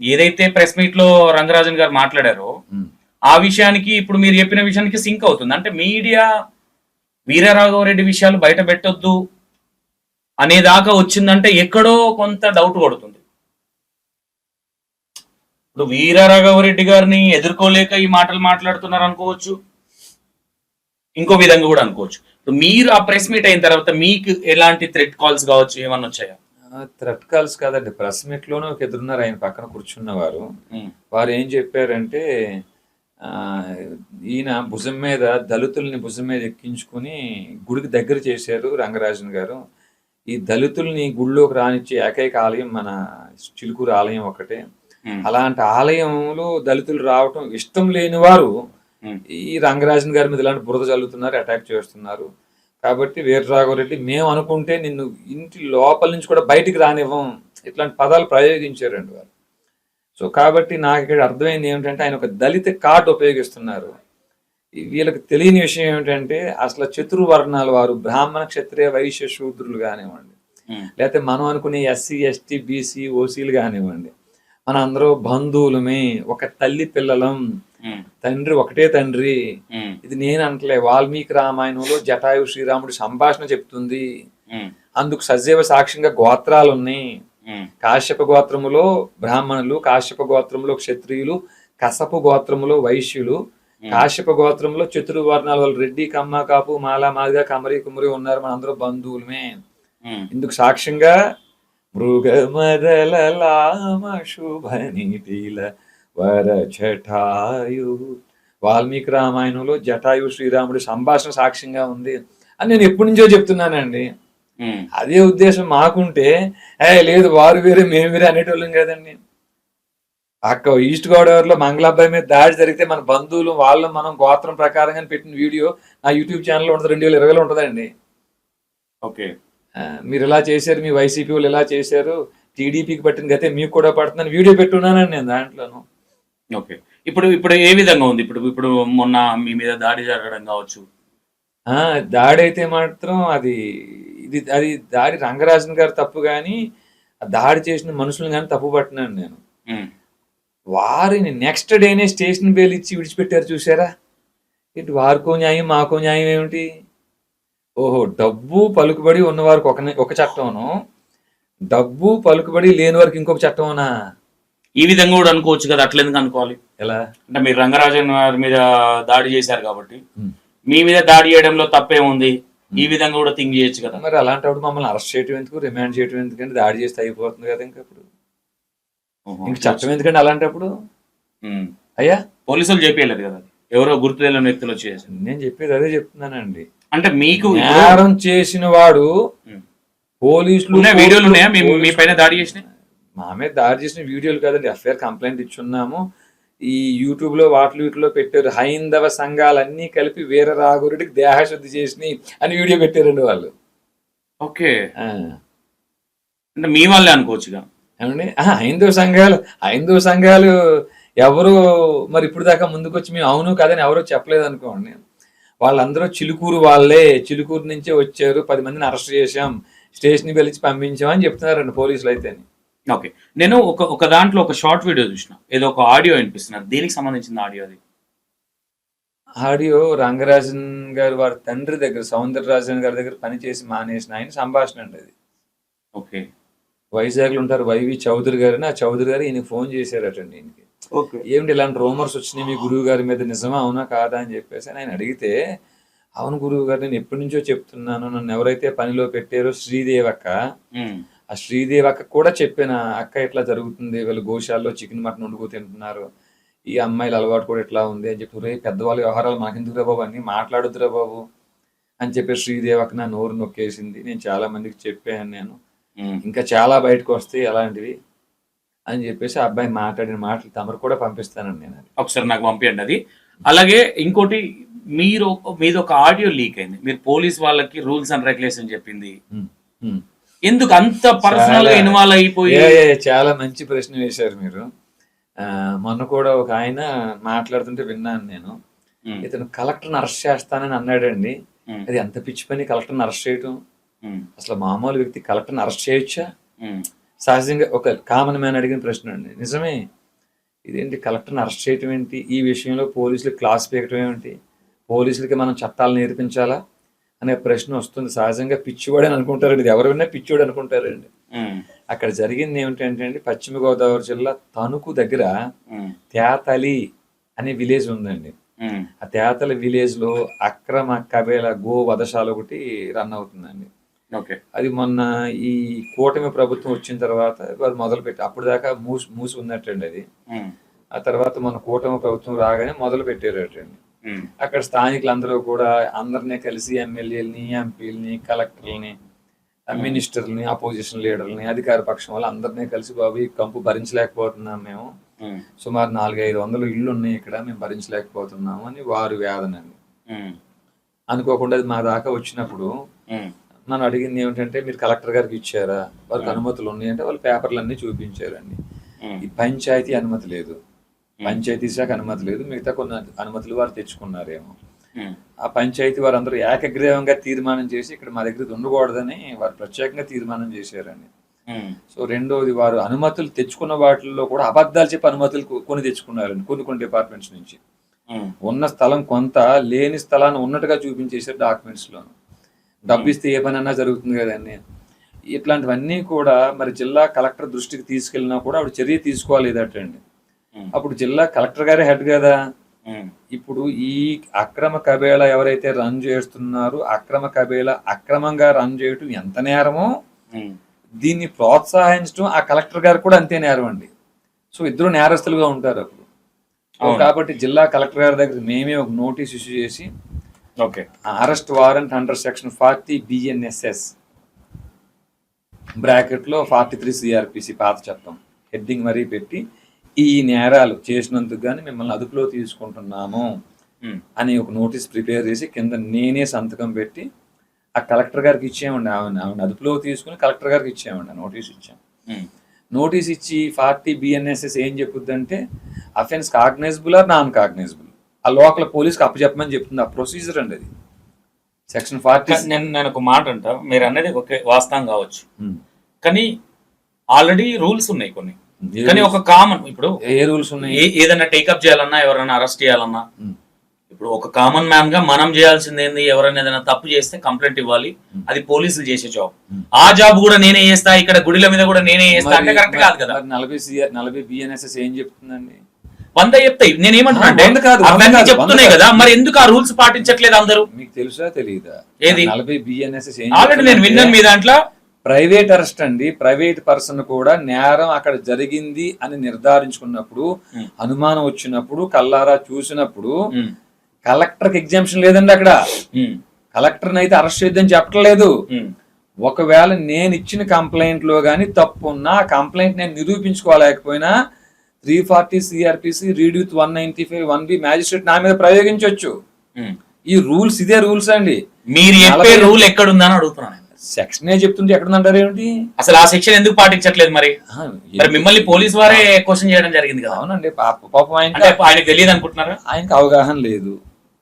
ఏదైతే ప్రెస్ మీట్లో రంగరాజన్ గారు మాట్లాడారో. ఆ విషయానికి ఇప్పుడు మీరు చెప్పిన విషయానికి సింక్ అవుతుంది. అంటే మీడియా వీరరాఘవరెడ్డి విషయాలు బయట పెట్టొద్దు అనేదాకా వచ్చిందంటే ఎక్కడో కొంత డౌట్ కొడుతుంది. ఇప్పుడు వీరరాఘవరెడ్డి గారిని ఎదుర్కోలేక ఈ మాటలు మాట్లాడుతున్నారు అనుకోవచ్చు. ఇంకో విధంగా కూడా అనుకోవచ్చు. ఇప్పుడు మీరు ఆ ప్రెస్ మీట్ అయిన తర్వాత మీకు ఎలాంటి థ్రెట్ కాల్స్ కావచ్చు ఏమన్నా వచ్చాయా? థ్రెట్ కాల్స్ కాదండి. ప్రెస్ మీట్లోనే ఒక ఎదురున్నారు ఆయన పక్కన కూర్చున్నవారు. వారు ఏం చెప్పారంటే ఆ, ఈయన భుజం మీద దళితుల్ని భుజం మీద ఎక్కించుకుని గుడికి దగ్గర చేశారు రంగరాజన్ గారు. ఈ దళితుల్ని గుడిలోకి రానిచ్చే ఏకైక ఆలయం మన చిలుకూరు ఆలయం ఒకటే. అలాంటి ఆలయంలో దళితులు రావటం ఇష్టం లేని వారు ఈ రంగరాజన్ గారి మీద ఇలాంటి బురద చల్లుతున్నారు అటాక్ చేస్తున్నారు. కాబట్టి వీరరాఘవరెడ్డి మేము అనుకుంటే నిన్ను ఇంటి లోపల నుంచి కూడా బయటికి రానివ్వం. ఇట్లాంటి పదాలు ప్రయోగించారండి వారు. సో కాబట్టి నాకు ఇక్కడ అర్థమైంది ఏమిటంటే ఆయన ఒక దళిత కార్డు ఉపయోగిస్తున్నారు. వీళ్ళకి తెలియని విషయం ఏమిటంటే అసలు చతుర్వర్ణాల వారు బ్రాహ్మణ క్షత్రియ వైశ్య శూద్రులు కానివ్వండి లేకపోతే మనం అనుకునే ఎస్సీ ఎస్టీ బీసీ ఓసీలు కానివ్వండి మన అందరూ బంధువులమే ఒక తల్లి పిల్లలం. తండ్రి ఒకటే తండ్రి. ఇది నేను అంటలే వాల్మీకి రామాయణంలో జటాయు శ్రీరాముడి సంభాషణ చెప్తుంది. అందుకు సజీవ సాక్ష్యంగా గోత్రాలు ఉన్నాయి కాశ్యప గోత్రములో బ్రాహ్మణులు కాశ్యప గోత్రములో క్షత్రియులు కసపు గోత్రములో వైశ్యులు కాశ్యప గోత్రంలో చతుర్వర్ణాల వాళ్ళు రెడ్డి కమ్మ కాపు మాల మాదిగా కమరి కుమరి ఉన్నారు మన అందరూ బంధువులమే ఇందుకు సాక్ష్యంగా మృగమదలామ శుభ నీటిల వర జటాయు వాల్మీకి రామాయణంలో జటాయు శ్రీరాముడి సంభాషణ సాక్ష్యంగా ఉంది అని నేను ఎప్పటి నుంచో చెప్తున్నానండి. అదే ఉద్దేశం మాకుంటే ఏ లేదు వారు వేరే మేము వేరే అనేటోళ్ళం కదండి. అక్క ఈస్ట్ గోదావరిలో మంగళాబాయి మీద దాడి జరిగితే మన బంధువులు వాళ్ళు మనం గోత్రం ప్రకారంగా పెట్టిన వీడియో నా యూట్యూబ్ ఛానల్లో ఉంటుంది రెండు వేల ఇరవైలో ఉంటుందండి. ఓకే. మీరు ఇలా చేశారు? మీ వైసీపీ వాళ్ళు ఇలా చేశారు? టీడీపీకి పట్టిన గతే మీకు కూడా పడుతుందని వీడియో పెట్టున్నానండి నేను దాంట్లోను. ఓకే. ఇప్పుడు ఇప్పుడు ఏ విధంగా ఉంది? ఇప్పుడు ఇప్పుడు మొన్న మీ మీద దాడి జరగడం కావచ్చు. ఆ, దాడి అయితే మాత్రం అది ఇది అది దాడి రంగరాజన్ గారు తప్పు కానీ దాడి చేసిన మనుషులను కానీ తప్పు పట్టినాను నేను. వారిని నెక్స్ట్ డేనే స్టేషన్ బెయిల్ ఇచ్చి విడిచిపెట్టారు చూసారా ఇటు వారికో న్యాయం మాకో న్యాయం ఏమిటి? ఓహో డబ్బు పలుకుబడి ఉన్నవారికి ఒక ఒక చట్టమును? డబ్బు పలుకుబడి లేని వారికి ఇంకొక చట్టమునా? ఈ విధంగా కూడా అనుకోవచ్చు కదా అట్లెందుకు అనుకోవాలి? ఎలా? అంటే మీరు రంగరాజన్ గారి మీద దాడి చేశారు కాబట్టి. మీ మీద దాడి చేయడంలో తప్పేముంది? ఈ విధంగా కూడా థింక్ చేయొచ్చు కదా. మరి అలాంటప్పుడు మమ్మల్ని అరెస్ట్ చేయడం ఎందుకు రిమాండ్ చేయడం ఎందుకంటే దాడి చేస్తే అయిపోతుంది కదా ఇంకా ఇప్పుడు. ఇంక చట్టం ఎందుకంటే అలాంటప్పుడు. అయ్యా? పోలీసులు చెప్పేయలేరు కదా. ఎవరో గుర్తు తెలియని వ్యక్తులు వచ్చేసి నేను చెప్పేది అదే చెప్తున్నానండి. అంటే మీకు నేరం చేసిన వాడు. పోలీసులు ఉన్నాయా వీడియోలు ఉన్నాయా? మీ పైన దాడి చేసినాయి? మా మీద దాడి చేసిన వీడియోలు కాదండి ఎఫ్ఐఆర్ కంప్లైంట్ ఇచ్చున్నాము. ఈ యూట్యూబ్లో వాటిలో వీటిలో పెట్టారు హైందవ సంఘాలన్నీ కలిపి వీర రాఘురుడికి దేహశుద్ధి చేసినాయి అని వీడియో పెట్టారండి వాళ్ళు. ఓకే. అంటే మీ వాళ్ళే అనుకోవచ్చుగా? ఏమండి? హైందవ సంఘాలు హైందవ సంఘాలు ఎవరు మరి ఇప్పుడు దాకా ముందుకు వచ్చి మేము అవును కాదని ఎవరో చెప్పలేదు అనుకోండి. వాళ్ళందరూ చిలుకూరు వాళ్ళే. చిలుకూరు నుంచే వచ్చారు. పది మందిని అరెస్ట్ చేశాం. స్టేషన్ పిలిచి పంపించాం అని చెప్తున్నారండి పోలీసులు అయితే ఓకే. నేను ఒక ఒక దాంట్లో ఒక షార్ట్ వీడియో చూసిన. ఏదో ఒక ఆడియో వినిపిస్తున్నారు. దేనికి సంబంధించిన ఆడియో అది? ఆడియో రంగరాజన్ గారు వారి తండ్రి దగ్గర సౌందరరాజన్ గారి దగ్గర పనిచేసి మానేసిన ఆయన సంభాషణ అండి అది. ఓకే. వైజాగ్లో ఉంటారు వైవి చౌదరి గారు ఆ చౌదరి గారు ఈయనకి ఫోన్ చేశారటండి ఈయనకి. ఓకే. ఏమిటి ఇలాంటి రూమర్స్ వచ్చినాయి మీ గురువు గారి మీద నిజమా అవునా కాదా అని చెప్పేసి ఆయన అడిగితే అవును గురువు గారు నేను ఎప్పటి నుంచో చెప్తున్నాను. నన్ను ఎవరైతే పనిలో పెట్టారో శ్రీదేవి అక్క ఆ శ్రీదేవి అక్క కూడా చెప్పాను అక్క ఇట్లా జరుగుతుంది? వీళ్ళు గోశాల్లో చికెన్ మటన్ వండుకో తింటున్నారు. ఈ అమ్మాయిల అలవాటు కూడా ఇట్లా ఉంది? అని చెప్పి రే పెద్దవాళ్ళ వ్యవహారాలు మనకెందుకురా బాబు? అన్ని మాట్లాడుతురా బాబు. అని చెప్పి శ్రీదేవి అక్క నా నోరు నొక్కేసింది. నేను చాలా మందికి చెప్పాను నేను. ఇంకా చాలా బయటకు వస్తాయి అలాంటివి అని చెప్పేసి ఆ అబ్బాయి మాట్లాడిన మాటలు తమరు కూడా పంపిస్తానండి నేను అది ఒకసారి నాకు పంపించండి అది. అలాగే ఇంకోటి మీరు మీది ఒక ఆడియో లీక్ అయింది. మీరు పోలీస్ వాళ్ళకి రూల్స్ అండ్ రెగ్యులేషన్ చెప్పింది. ఎందుకు అంత పర్సనల్గా ఇన్వాల్వ్ అయిపోయి? చాలా మంచి ప్రశ్న వేశారు మీరు. మొన్న కూడా ఒక ఆయన మాట్లాడుతుంటే విన్నాను నేను. ఇతను కలెక్టర్ని అరెస్ట్ చేస్తానని అన్నాడండి. అది ఎంత పిచ్చి పని కలెక్టర్ని అరెస్ట్ చేయటం? అసలు మామూలు వ్యక్తి కలెక్టర్ని అరెస్ట్ చేయొచ్చా? ఉమ్, సహజంగా ఒక కామన్ మ్యాన్ అడిగిన ప్రశ్న అండి. నిజమే. ఇదేంటి కలెక్టర్ని అరెస్ట్ చేయటం ఏంటి? ఈ విషయంలో పోలీసులు క్లాస్ పీకటం ఏమిటి? పోలీసులకి మనం చట్టాలు నేర్పించాలా? అనే ప్రశ్న వస్తుంది. సహజంగా పిచ్చివాడు అని అనుకుంటారండి. ఎవరు విన్నా పిచ్చివాడు అనుకుంటారండి. ఉమ్, అక్కడ జరిగింది ఏమిటంటే అండి పశ్చిమ గోదావరి జిల్లా తణుకు దగ్గర తేతలి అనే విలేజ్ ఉందండి. ఆ తేతలి విలేజ్లో అక్రమ కబేల గో వధశాల ఒకటి రన్ అవుతుందండి. అది మొన్న ఈ కూటమి ప్రభుత్వం వచ్చిన తర్వాత వారు మొదలు పెట్టి అప్పుడు దాకా మూసి మూసి ఉన్నట్టండి అది ఆ తర్వాత మన కూటమి ప్రభుత్వం రాగానే మొదలు పెట్టారటండి అక్కడ స్థానికులందరూ కూడా అందరినీ కలిసి ఎమ్మెల్యేలని ఎంపీలని కలెక్టర్లని మినిస్టర్ని అపోజిషన్ లీడర్ని అధికార పక్షం వాళ్ళు అందరినీ కలిసి బాబు ఈ కంపు భరించలేకపోతున్నాం మేము. సుమారు నాలుగు ఐదు వందలు ఇళ్ళు ఉన్నాయి ఇక్కడ మేము భరించలేకపోతున్నాము అని వారు వేదన అండి ఉమ్, అనుకోకుండా అది మా దాకా వచ్చినప్పుడు మనం అడిగింది ఏమిటంటే మీరు కలెక్టర్ గారికి ఇచ్చారా? వారికి అనుమతులు ఉన్నాయంటే వాళ్ళు పేపర్లు అన్ని చూపించారండి ఈ పంచాయతీ అనుమతి లేదు. పంచాయతీ శాఖ అనుమతి లేదు. మిగతా కొన్ని అనుమతులు వారు తెచ్చుకున్నారేమో. ఆ. పంచాయతీ వారందరూ ఏకగ్రీవంగా తీర్మానం చేసి ఇక్కడ మా దగ్గర ఉండకూడదని వారు ప్రత్యేకంగా తీర్మానం చేశారండి. సో రెండోది వారు అనుమతులు తెచ్చుకున్న వాటిల్లో కూడా అబద్ధాలు చెప్పి అనుమతులు కొని తెచ్చుకున్నారండి. కొన్ని కొన్ని డిపార్ట్మెంట్స్ నుంచి. ఉన్న స్థలం కొంత లేని స్థలాన్ని ఉన్నట్టుగా చూపించేశారు డాక్యుమెంట్స్ లోను డబ్బు ఇస్తే ఏ పని అన్నా జరుగుతుంది కదండి ఇట్లాంటివన్నీ కూడా మరి జిల్లా కలెక్టర్ దృష్టికి తీసుకెళ్ళినా కూడా ఆవిడ చర్య తీసుకోలేదటండి. అప్పుడు జిల్లా కలెక్టర్ గారే హెడ్ కదా. ఇప్పుడు ఈ అక్రమ కబేళ ఎవరైతే రన్ చేస్తున్నారో అక్రమ కబేళ అక్రమంగా రన్ చేయటం ఎంత నేరమో దీన్ని ప్రోత్సహించడం ఆ కలెక్టర్ గారు కూడా అంతే నేరం అండి సో ఇద్దరు నేరస్తులుగా ఉంటారు అప్పుడు. కాబట్టి జిల్లా కలెక్టర్ గారి దగ్గర మేమే ఒక నోటీస్ ఇష్యూ చేసి okay. Arrest warrant under section forty BNSS బ్రాకెట్లో ఫార్టీ త్రీ సిఆర్పిసి పాత చట్టం. హెడ్డింగ్ మరీ పెట్టి ఈ నేరాలు చేసినందుకు కానీ మిమ్మల్ని అదుపులో తీసుకుంటున్నాము అని ఒక నోటీస్ ప్రిపేర్ చేసి కింద నేనే సంతకం పెట్టి ఆ కలెక్టర్ గారికి ఇచ్చామండి ఆవిడ ఆవిడ అదుపులో తీసుకుని కలెక్టర్ గారికి ఇచ్చామండి నోటీస్ ఇచ్చాం. నోటీస్ ఇచ్చి ఫార్టీ బిఎన్ఎస్ఎస్ ఏం చెప్పుద్దంటే offence cognizable or non cognizable? ఆ లోకల్ పోలీస్కి అప్పచెప్పమని చెప్తుంది. ఆ ప్రొసీజర్ అండి అది. సెక్షన్ ఫార్టీ నేను నేను ఒక మాట అంట. మీరు అన్నది ఒకే వాస్తవం కావచ్చు. కానీ ఆల్రెడీ రూల్స్ ఉన్నాయి కొన్ని. కానీ ఒక కామన్ ఇప్పుడు ఏ రూల్స్ ఉన్నాయి? ఏదైనా టేకప్ చేయాలన్నా ఎవరైనా అరెస్ట్ చేయాలన్నా. ఇప్పుడు ఒక కామన్ మ్యాన్గా మనం చేయాల్సింది ఏంది? ఎవరైనా ఏదైనా తప్పు చేస్తే కంప్లైంట్ ఇవ్వాలి. అది పోలీసులు చేసే జాబ్. ఆ జాబ్ కూడా నేనే చేస్తా. ఇక్కడ గుడిల మీద కూడా నేనే చేస్తా. అంటే కరెక్ట్ కాదు కదా. నలభై నలభై బిఎన్ఎస్ఎస్ ఏం చెప్తుందండి? వంద చెప్తాయి నేను ఏమంటున్నా అంటే కాదు, అవన్నీ చెప్తున్నాయి కదా. మరి ఎందుకు ఆ రూల్స్ పాటించట్లేదు అందరూ? మీకు తెలుసా తెలియదా ఏది? నలభై బిఎన్ఎస్ఎస్ ఏం ఆల్రెడీ నేను విన్నాను మీ దాంట్లో. ప్రైవేట్ అరెస్ట్ అండి ప్రైవేట్ పర్సన్ కూడా నేరం అక్కడ జరిగింది అని నిర్ధారించుకున్నప్పుడు. అనుమానం వచ్చినప్పుడు కల్లారా చూసినప్పుడు కలెక్టర్కి ఎగ్జామ్షన్ లేదండి అక్కడ. ఉమ్, కలెక్టర్ని అయితే అరెస్ట్ చేయొద్దని చెప్పట్లేదు ఒకవేళ నేను ఇచ్చిన కంప్లైంట్లో గానీ తప్పు ఉన్నా ఆ కంప్లైంట్ నేను నిరూపించుకోలేకపోయినా three forty CrPC read with one ninety five one B magistrate నా మీద ప్రయోగించవచ్చు ఉమ్. ఈ రూల్స్ ఇదే రూల్స్ అండి. మీరు చెప్పే రూల్ ఎక్కడుందని అడుగుతున్నాను నేను. సెక్షన్ చెప్తుంటే ఎక్కడుందంటారు ఏమిటి? అసలు ఆ సెక్షన్ ఎందుకు పాటించట్లేదు మరి? మిమ్మల్ని పోలీస్ వారే క్వశ్చన్ చేయడం జరిగింది కదా. అవునండి పాప ఆయనకి ఆయనకు తెలియదు అనుకుంటున్నారా? ఆయనకి అవగాహన లేదు.